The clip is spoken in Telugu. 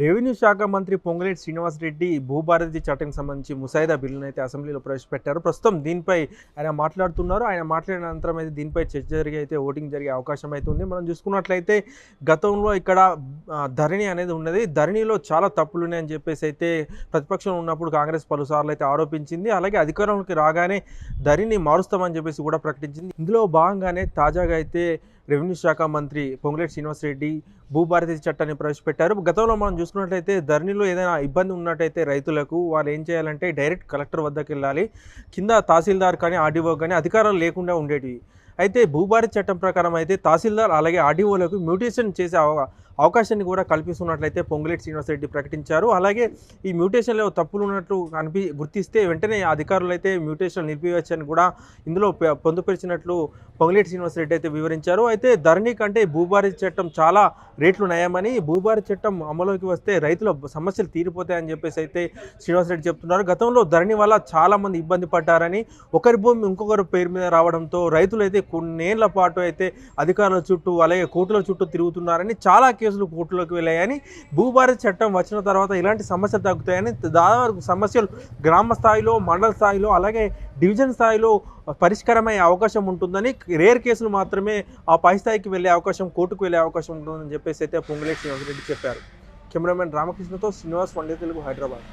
రెవెన్యూ శాఖ మంత్రి పొంగులేటి శ్రీనివాసరెడ్డి భూభారతి చట్టం సంబంధించి ముసాయిదా బిల్లును అయితే అసెంబ్లీలో ప్రవేశపెట్టారు. ప్రస్తుతం దీనిపై ఆయన మాట్లాడుతున్నారు. ఆయన మాట్లాడిన అనంతరం అయితే దీనిపై చర్చ జరిగి అయితే ఓటింగ్ జరిగే అవకాశం అయితే ఉంది. మనం చూసుకున్నట్లయితే గతంలో ఇక్కడ ధరణి అనేది ఉన్నది. ధరణిలో చాలా తప్పులు ఉన్నాయని చెప్పేసి అయితే ప్రతిపక్షం ఉన్నప్పుడు కాంగ్రెస్ పలుసార్లు అయితే ఆరోపించింది. అలాగే అధికారంలోకి రాగానే ధరణిని మారుస్తామని చెప్పేసి కూడా ప్రకటించింది. ఇందులో భాగంగానే తాజాగా అయితే రెవెన్యూ శాఖ మంత్రి పొంగులేటి శ్రీనివాసరెడ్డి భూభారతి చట్టాన్ని ప్రవేశపెట్టారు. గతంలో మనం చూసుకున్నట్లయితే ధరణిలో ఏదైనా ఇబ్బంది ఉన్నట్టయితే రైతులకు వాళ్ళు ఏం చేయాలంటే డైరెక్ట్ కలెక్టర్ వద్దకు వెళ్ళాలి. కింద తహసీల్దార్ కానీ ఆర్డీఓ కానీ అధికారాలు లేకుండా ఉండేటివి. అయితే భూభారతి చట్టం ప్రకారం అయితే తహసీల్దార్ అలాగే ఆర్డీఓలకు మ్యూటేషన్ చేసే అవకాశాన్ని కూడా కల్పిస్తున్నట్లయితే పొంగులేటి శ్రీనివాసరెడ్డి ప్రకటించారు. అలాగే ఈ మ్యూటేషన్లో తప్పులు ఉన్నట్లు కనిపి గుర్తిస్తే వెంటనే అధికారులు అయితే మ్యూటేషన్ నిలిపివేయచ్చని కూడా ఇందులో పొందుపరిచినట్లు పొంగులేటి శ్రీనివాసరెడ్డి అయితే వివరించారు. అయితే ధరణి కంటే భూభారీ చట్టం చాలా రేట్లు నయమని భూభారీ చట్టం అమలులోకి వస్తే రైతుల సమస్యలు తీరిపోతాయని చెప్పేసి అయితే శ్రీనివాసరెడ్డి చెప్తున్నారు. గతంలో ధరణి వల్ల చాలామంది ఇబ్బంది పడ్డారని ఒకరి భూమి ఇంకొకరి పేరు మీద రావడంతో రైతులు అయితే కొన్నేళ్ళ పాటు అయితే అధికారుల చుట్టూ అలాగే కోర్టుల చుట్టూ తిరుగుతున్నారని చాలా కేసులు కోర్టులోకి వెళ్ళాయని భూభారతి చట్టం వచ్చిన తర్వాత ఇలాంటి సమస్యలు తగ్గుతాయని దాదాపు సమస్యలు గ్రామ స్థాయిలో మండల స్థాయిలో అలాగే డివిజన్ స్థాయిలో పరిష్కారమయ్యే అవకాశం ఉంటుందని రేర్ కేసులు మాత్రమే ఆ పై స్థాయికి వెళ్ళే అవకాశం కోర్టుకు వెళ్ళే అవకాశం ఉంటుందని చెప్పేసి అయితే పొంగులేటి శ్రీనివాసరెడ్డి చెప్పారు. కెమెరామెన్ రామకృష్ణతో శ్రీనివాస్ పండిత్ తెలుగు హైదరాబాద్.